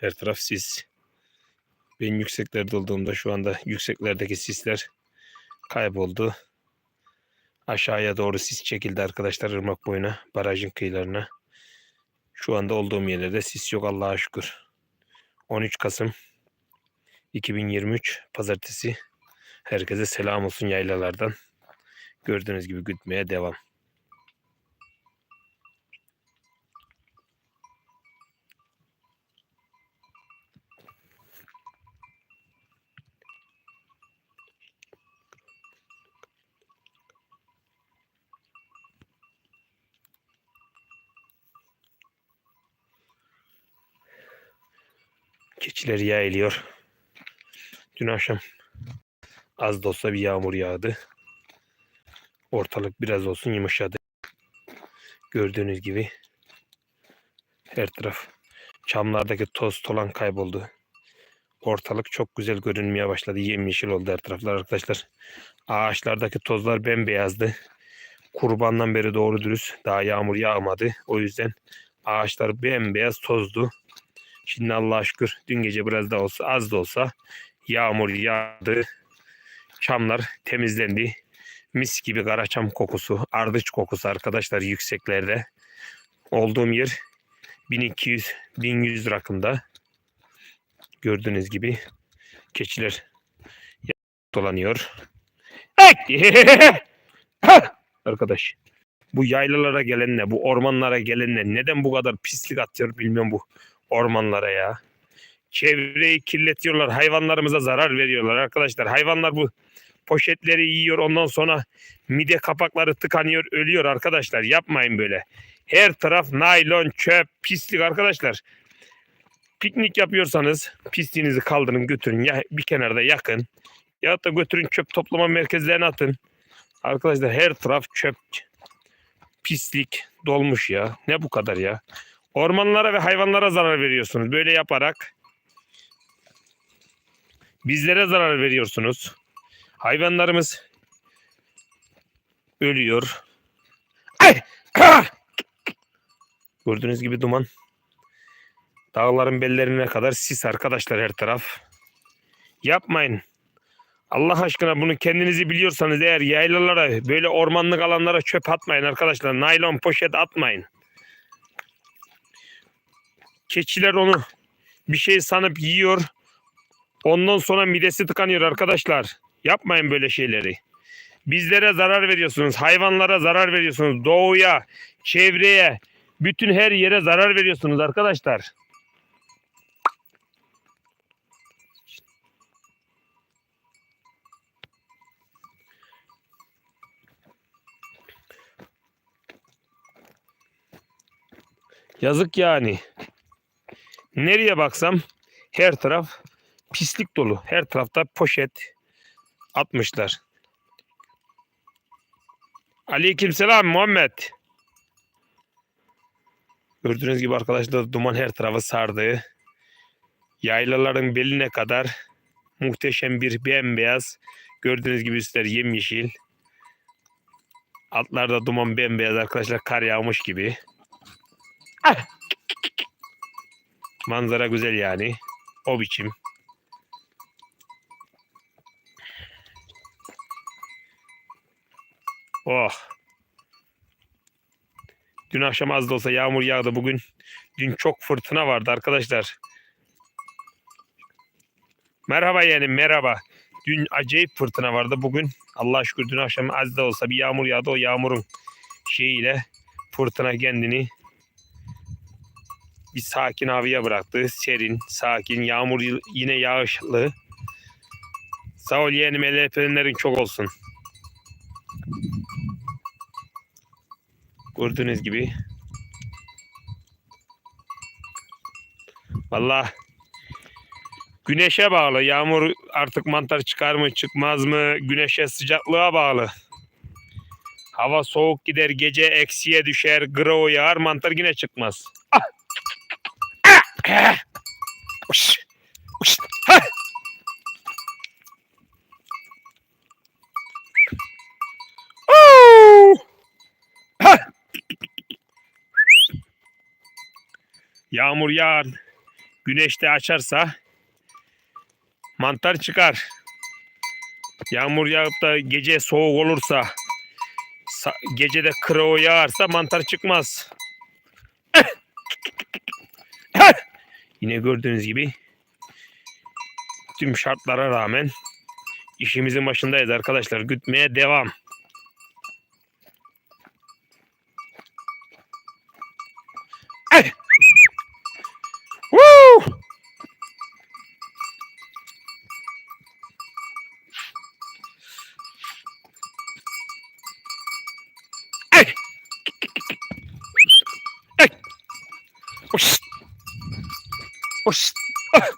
Her taraf sis. Ben yükseklerde olduğumda şu anda yükseklerdeki sisler kayboldu. Aşağıya doğru sis çekildi arkadaşlar ırmak boyuna, barajın kıyılarına. Şu anda olduğum yerlerde sis yok Allah'a şükür. 13 Kasım 2023 Pazartesi. Herkese selam olsun yaylalardan. Gördüğünüz gibi gütmeye devam. Keçiler yayılıyor. Dün akşam az da olsa bir yağmur yağdı. Ortalık biraz olsun yumuşadı. Gördüğünüz gibi her taraf çamlardaki toz tolan kayboldu. Ortalık çok güzel görünmeye başladı. Yemyeşil oldu her taraflar arkadaşlar. Ağaçlardaki tozlar bembeyazdı. Kurbandan beri doğru dürüst daha yağmur yağmadı. O yüzden ağaçlar bembeyaz tozdu. Şimdi Allah'a şükür dün gece biraz da olsa az da olsa yağmur yağdı. Çamlar temizlendi. Mis gibi karaçam kokusu, ardıç kokusu arkadaşlar yükseklerde. Olduğum yer 1200 1100 rakımda. Gördüğünüz gibi keçiler dolanıyor. Arkadaş bu yaylalara gelenle, bu ormanlara gelenle neden bu kadar pislik atıyor bilmiyorum bu ormanlara ya. Çevreyi kirletiyorlar, hayvanlarımıza zarar veriyorlar arkadaşlar. Hayvanlar bu poşetleri yiyor ondan sonra mide kapakları tıkanıyor, ölüyor arkadaşlar. Yapmayın böyle. Her taraf naylon, çöp, pislik arkadaşlar. Piknik yapıyorsanız pisliğinizi kaldırın götürün ya bir kenarda yakın. Ya da götürün çöp toplama merkezlerine atın. Arkadaşlar her taraf çöp, pislik dolmuş ya. Ne bu kadar ya? Ormanlara ve hayvanlara zarar veriyorsunuz. Böyle yaparak bizlere zarar veriyorsunuz. Hayvanlarımız ölüyor. Ay! Ah! Gördüğünüz gibi duman. Dağların bellerine kadar sis arkadaşlar her taraf. Yapmayın. Allah aşkına bunu kendinizi biliyorsanız eğer yaylalara böyle ormanlık alanlara çöp atmayın arkadaşlar. Naylon poşet atmayın. Keçiler onu bir şey sanıp yiyor. Ondan sonra midesi tıkanıyor arkadaşlar. Yapmayın böyle şeyleri. Bizlere zarar veriyorsunuz. Hayvanlara zarar veriyorsunuz. Doğuya, çevreye, bütün her yere zarar veriyorsunuz arkadaşlar. Yazık yani. Nereye baksam her taraf pislik dolu. Her tarafta poşet atmışlar. Aleykümselam Muhammed. Gördüğünüz gibi arkadaşlar duman her tarafı sardı. Yaylaların beline kadar muhteşem bir bembeyaz. Gördüğünüz gibi üstler yemyeşil. Altlarda duman bembeyaz arkadaşlar kar yağmış gibi. Ah! Manzara güzel yani. O biçim. Oh. Dün akşam az da olsa yağmur yağdı bugün. Dün çok fırtına vardı arkadaşlar. Merhaba yeğenim merhaba. Dün acayip fırtına vardı. Bugün Allah şükür dün akşam az da olsa bir yağmur yağdı. O yağmurun şeyiyle fırtına kendini bir sakin havaya bıraktı. Serin, sakin, yağmur yine yağışlı. Sağ ol yeğenim el çok olsun. Gördüğünüz gibi. Valla güneşe bağlı. Yağmur artık mantar çıkar mı çıkmaz mı? Güneşe sıcaklığa bağlı. Hava soğuk gider, gece eksiye düşer, grao yağar, mantar yine çıkmaz. Ah! Yağmur yağar, güneşte açarsa mantar çıkar. Yağmur yağıp da gece soğuk olursa sa- gecede kırao yağarsa mantar çıkmaz. Yine gördüğünüz gibi tüm şartlara rağmen işimizin başındayız arkadaşlar. Gütmeye devam. Ay! Woo! Ay! Ay! Oş! Oş! Ah!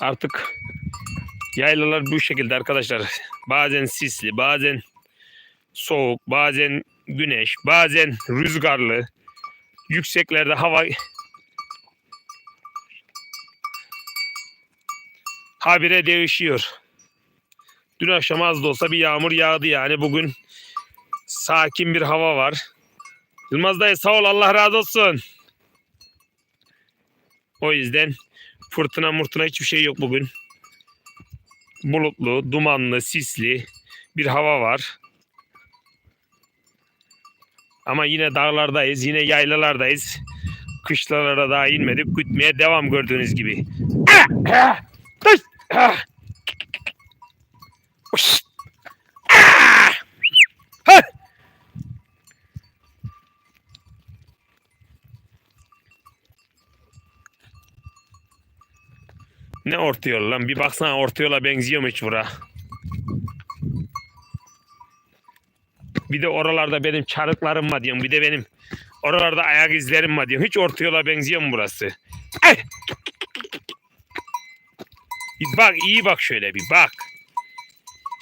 Artık yaylalar bu şekilde arkadaşlar. Bazen sisli, bazen soğuk, bazen güneş, bazen rüzgarlı. Yükseklerde hava habire değişiyor. Dün akşam az da olsa bir yağmur yağdı yani. Bugün sakin bir hava var. Yılmaz dayı sağ ol Allah razı olsun. O yüzden fırtına murtına hiçbir şey yok bugün. Bulutlu, dumanlı, sisli bir hava var. Ama yine dağlardayız, yine yaylalardayız. Kışlalara daha inmedik. Gütmeye devam gördüğünüz gibi. Ah! Ah! Dur! Ah! Uş! Ah! Ha! Ne orta yol lan? Bir baksana orta yola benziyor mu hiç bura? Bir de oralarda benim çarıklarım var diyorum. Bir de benim oralarda ayak izlerim var diyorum. Hiç orta yola benziyor mu burası? Ay! Bir bak iyi bak şöyle bir bak.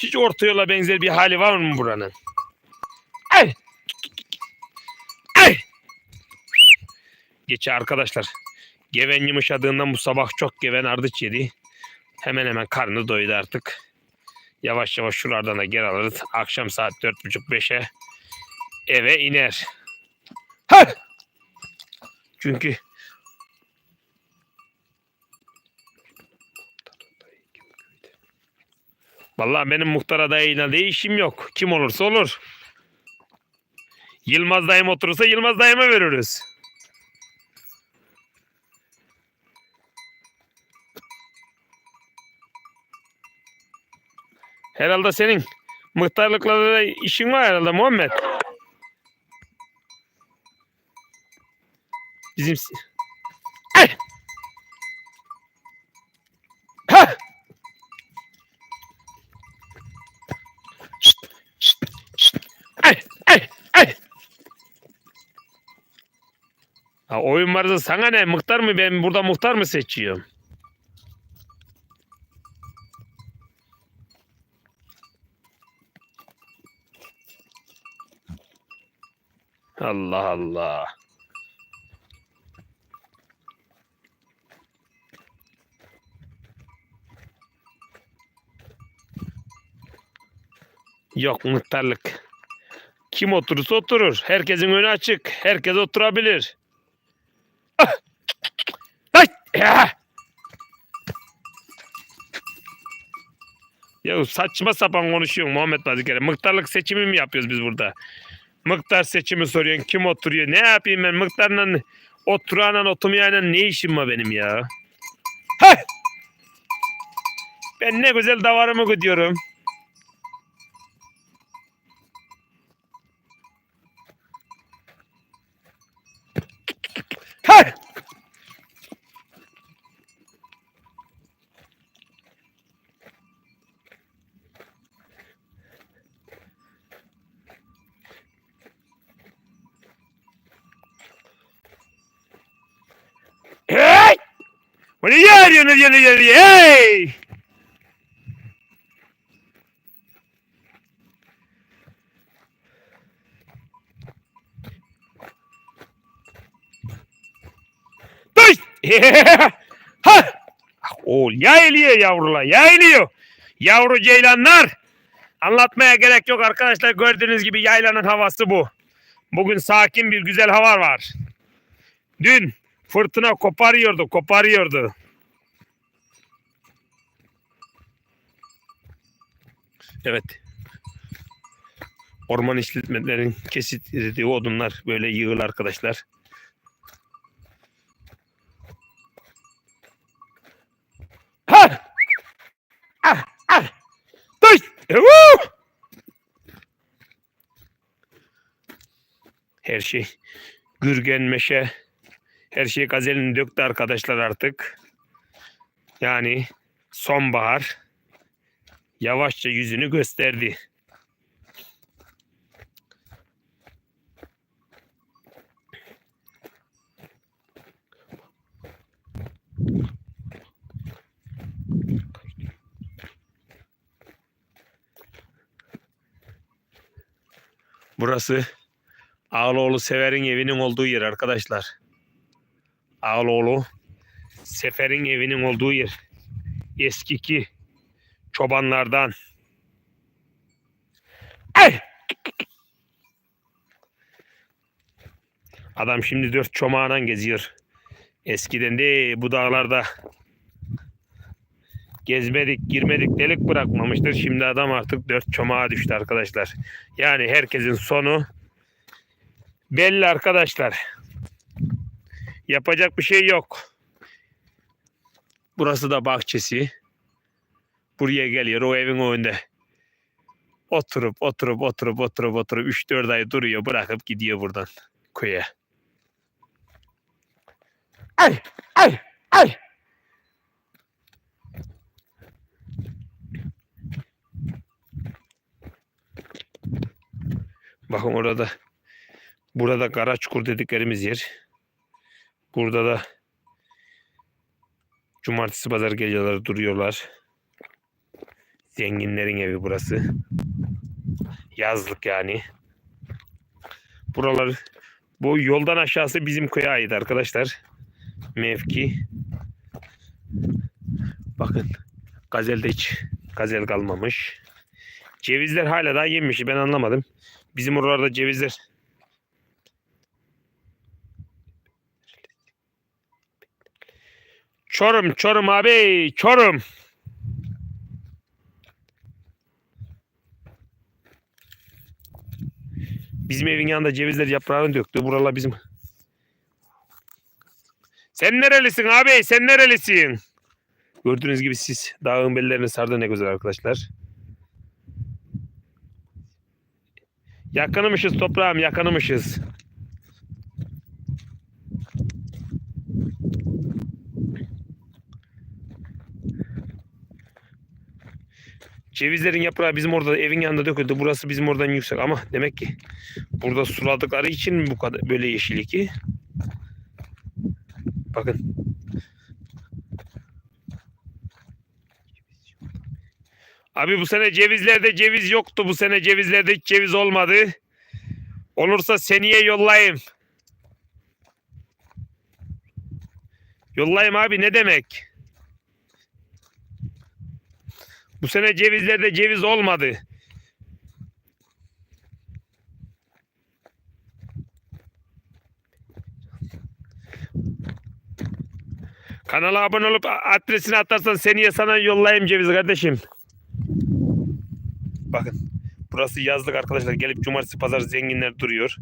Hiç orta yola benzer bir hali var mı buranın? Ay! Ay! Geçe arkadaşlar. Geven yumuşadığından bu sabah çok geven ardıç yedi. Hemen hemen karnı doydu artık. Yavaş yavaş şuralardan da geri alırız. Akşam saat dört buçuk beşe eve iner. Ha! Çünkü Vallahi benim muhtar adayıyla da işim yok. Kim olursa olur. Yılmaz dayım oturursa Yılmaz dayıma veririz. Herhalde senin muhtarlıkla da işin var herhalde Muhammed. Bizim... Ay! Ha! Şşt, şşt, şşt. Ay. Ha, oyun varsa sana ne? Muhtar mı? Ben burada muhtar mı seçiyorum? Allah Allah. Yok muhtarlık. Kim oturursa oturur. Herkesin önü açık. Herkes oturabilir. Ya saçma sapan konuşuyorsun Muhammed Bazıkere. Mıhtarlık seçimi mi yapıyoruz biz burada? Mıhtar seçimi soruyorsun. Kim oturuyor? Ne yapayım ben? Mıhtarla oturana oturmayana ne işim var benim ya? Hay! Ben ne güzel davarımı gidiyorum. Hay! Hey! Doing? You doing? Hey! Dur! ha! O yayılıyor yavrular, yayılıyor. Yavru ceylanlar. Anlatmaya gerek yok arkadaşlar. Gördüğünüz gibi yaylanın havası bu. Bugün sakin bir güzel hava var. Dün fırtına koparıyordu, koparıyordu. Evet. Orman işletmelerinin kesildiği odunlar böyle yığıl arkadaşlar. Ha! Ah! Ah! Dur! Her şey gürgen meşe her şey gazelini döktü arkadaşlar artık. Yani sonbahar yavaşça yüzünü gösterdi. Burası Ağloğlu Sever'in evinin olduğu yer arkadaşlar. Ağloğlu Sefer'in evinin olduğu yer. Eskiki çobanlardan. Ay! Adam şimdi dört çomağıyla geziyor. Eskiden de bu dağlarda gezmedik, girmedik, delik bırakmamıştır. Şimdi adam artık dört çomağa düştü arkadaşlar. Yani herkesin sonu belli arkadaşlar. Yapacak bir şey yok. Burası da bahçesi. Buraya geliyor o evin önünde. Oturup oturup oturup oturup oturup 3-4 ay duruyor bırakıp gidiyor buradan köye. Ay ay ay. Bakın orada burada kara çukur dediklerimiz yer. Burada da cumartesi pazar geceleri duruyorlar. Zenginlerin evi burası. Yazlık yani. Buralar bu yoldan aşağısı bizim köye ait arkadaşlar. Mevki. Bakın gazelde hiç gazel kalmamış. Cevizler hala daha yemiş ben anlamadım. Bizim oralarda cevizler Çorum, Çorum abi, Çorum. Bizim evin yanında cevizler yaprağını döktü. Buralar bizim. Sen nerelisin abi? Sen nerelisin? Gördüğünüz gibi siz dağın bellerini sardı ne güzel arkadaşlar. Yakınımışız toprağım, yakınımışız. Cevizlerin yaprağı bizim orada evin yanında döküldü. Burası bizim oradan yüksek ama demek ki burada suladıkları için bu kadar böyle yeşillik ki? Bakın. Abi bu sene cevizlerde ceviz yoktu. Bu sene cevizlerde hiç ceviz olmadı. Olursa seneye yollayayım. Yollayayım abi ne demek? Bu sene cevizlerde ceviz olmadı. Kanala abone olup adresini atarsan seneye sana yollayayım ceviz kardeşim. Bakın burası yazlık arkadaşlar. Gelip cumartesi pazar zenginler duruyor.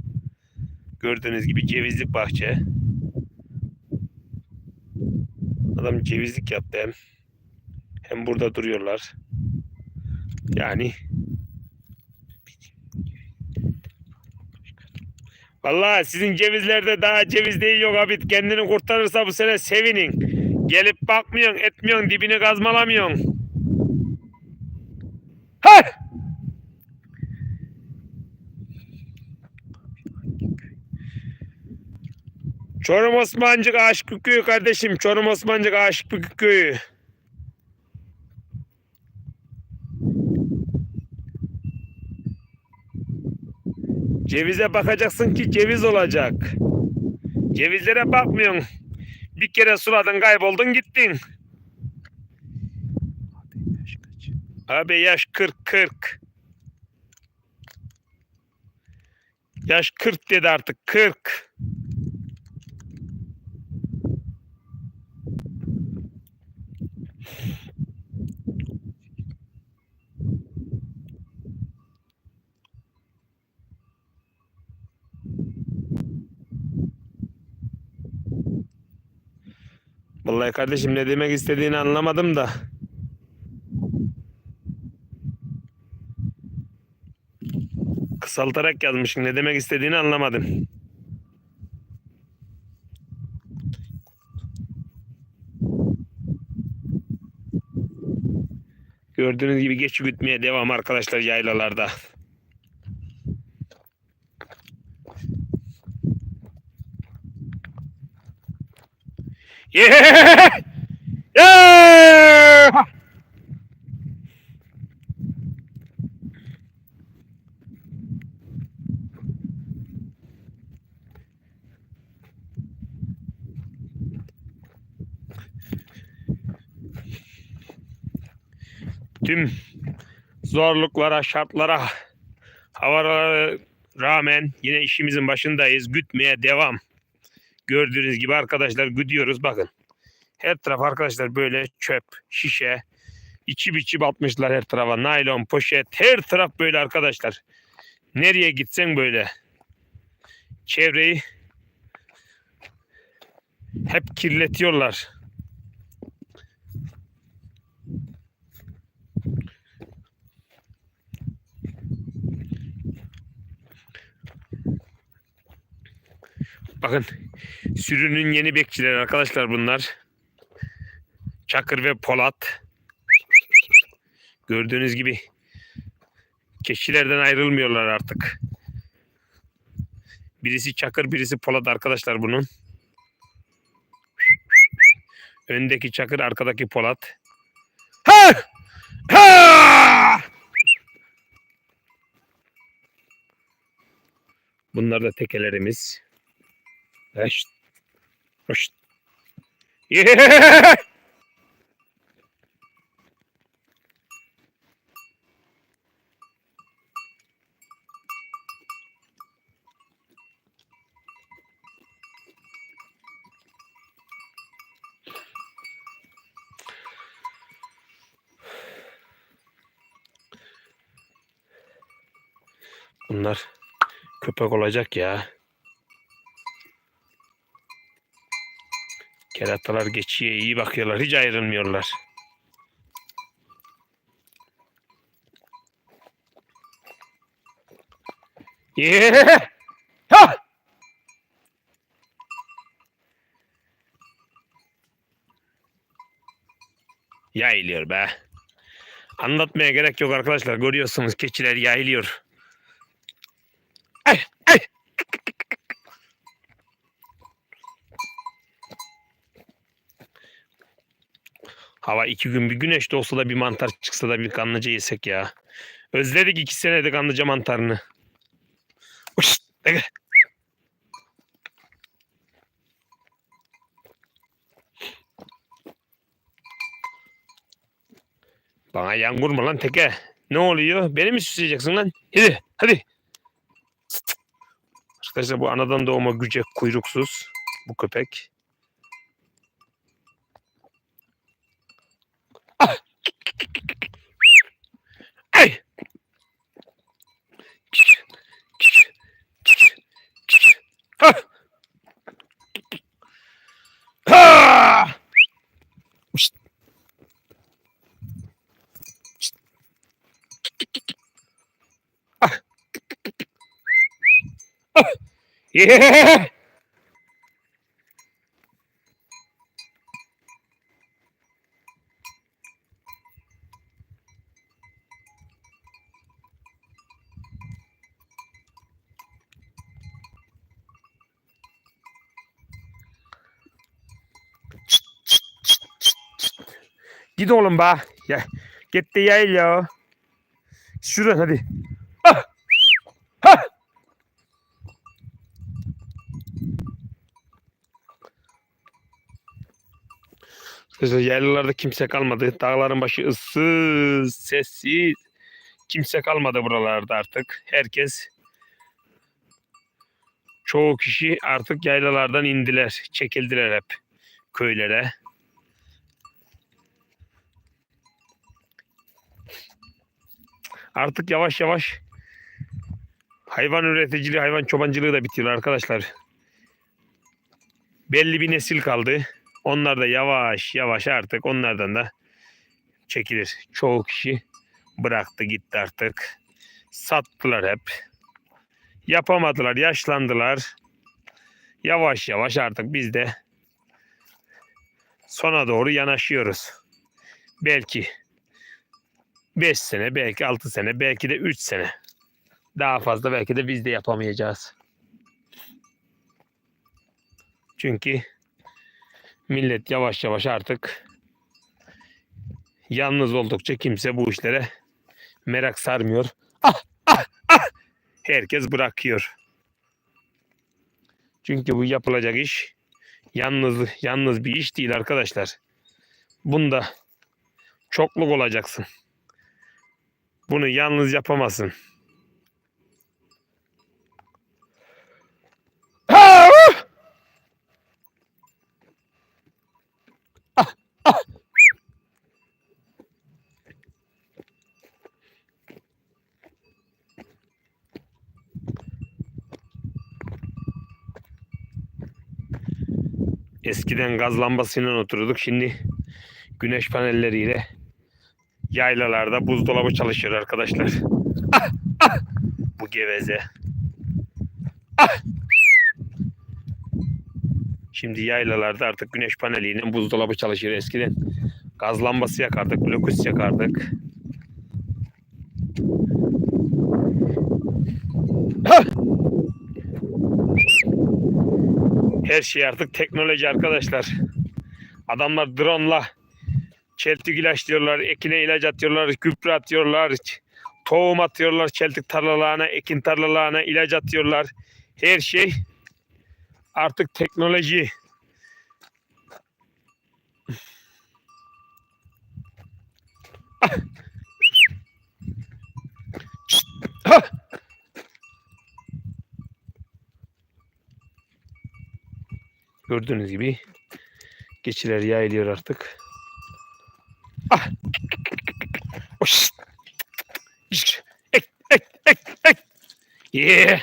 Gördüğünüz gibi cevizlik bahçe. Adam cevizlik yaptı hem. Hem burada duruyorlar. Yani Vallahi sizin cevizlerde daha ceviz değil yok abi. Kendini kurtarırsa bu sene sevinin. Gelip bakmıyorsun, etmiyorsun, dibini kazmalamıyorsun. Ha! Çorum Osmancık Aşık Köyü kardeşim. Çorum Osmancık Aşık Köyü. Cevize bakacaksın ki ceviz olacak. Cevizlere bakmıyorsun. Bir kere suladın kayboldun gittin. Abi yaş 40 40. Yaş 40 dedi artık 40. Vallahi kardeşim ne demek istediğini anlamadım da. Kısaltarak yazmışsın. Ne demek istediğini anlamadım. Gördüğünüz gibi geç gütmeye devam arkadaşlar yaylalarda. Yeah! Yeah! Tüm zorluklara, şartlara, havalara rağmen yine işimizin başındayız. Gütmeye devam. Gördüğünüz gibi arkadaşlar güdüyoruz bakın. Her taraf arkadaşlar böyle çöp, şişe, içi biçi batmışlar her tarafa. Naylon, poşet, her taraf böyle arkadaşlar. Nereye gitsen böyle. Çevreyi hep kirletiyorlar. Bakın sürünün yeni bekçileri arkadaşlar bunlar. Çakır ve Polat. Gördüğünüz gibi keçilerden ayrılmıyorlar artık. Birisi Çakır, birisi Polat arkadaşlar bunun. Öndeki Çakır, arkadaki Polat. Ha! Ha! Bunlar da tekelerimiz. Hoşt. Hoşt. Yeah! Bunlar köpek olacak ya. Keratalar geçiye iyi bakıyorlar. Hiç ayrılmıyorlar. Yeah! Ha! Yayılıyor be. Anlatmaya gerek yok arkadaşlar. Görüyorsunuz keçiler yayılıyor. Ay, ay. Hava iki gün bir güneş de olsa da bir mantar çıksa da bir kanlıca yesek ya. Özledik iki senedir kanlıca mantarını. Bana yan vurma lan teke. Ne oluyor? Beni mi süsleyeceksin lan? Hadi hadi. Arkadaşlar bu anadan doğma güce kuyruksuz bu köpek. Yeah! Git oğlum be. Ya, git de yayıl ya. Şuradan hadi. Arkadaşlar yaylalarda kimse kalmadı. Dağların başı ıssız, sessiz. Kimse kalmadı buralarda artık. Herkes Çoğu kişi artık yaylalardan indiler, çekildiler hep köylere. Artık yavaş yavaş hayvan üreticiliği, hayvan çobancılığı da bitiyor arkadaşlar. Belli bir nesil kaldı. Onlar da yavaş yavaş artık onlardan da çekilir. Çoğu kişi bıraktı gitti artık. Sattılar hep. Yapamadılar, yaşlandılar. Yavaş yavaş artık biz de sona doğru yanaşıyoruz. Belki 5 sene, belki 6 sene, belki de 3 sene. Daha fazla belki de biz de yapamayacağız. Çünkü millet yavaş yavaş artık yalnız oldukça kimse bu işlere merak sarmıyor. Ah, ah, ah! Herkes bırakıyor. Çünkü bu yapılacak iş yalnız yalnız bir iş değil arkadaşlar. Bunda çokluk olacaksın. Bunu yalnız yapamazsın. Eskiden gaz lambasıyla otururduk. Şimdi güneş panelleriyle yaylalarda buzdolabı çalışıyor arkadaşlar. Ah, ah! Bu geveze. Ah! Şimdi yaylalarda artık güneş paneliyle buzdolabı çalışıyor. Eskiden gaz lambası yakardık, blokus yakardık. Her şey artık teknoloji arkadaşlar. Adamlar drone'la çeltik ilaç diyorlar, ekine ilaç atıyorlar, gübre atıyorlar, tohum atıyorlar çeltik tarlalarına, ekin tarlalarına ilaç atıyorlar. Her şey artık teknoloji. Gördüğünüz gibi geçiler yayılıyor artık. Ah! Oş! Ek! Ek! Ek! Ek! Yeah!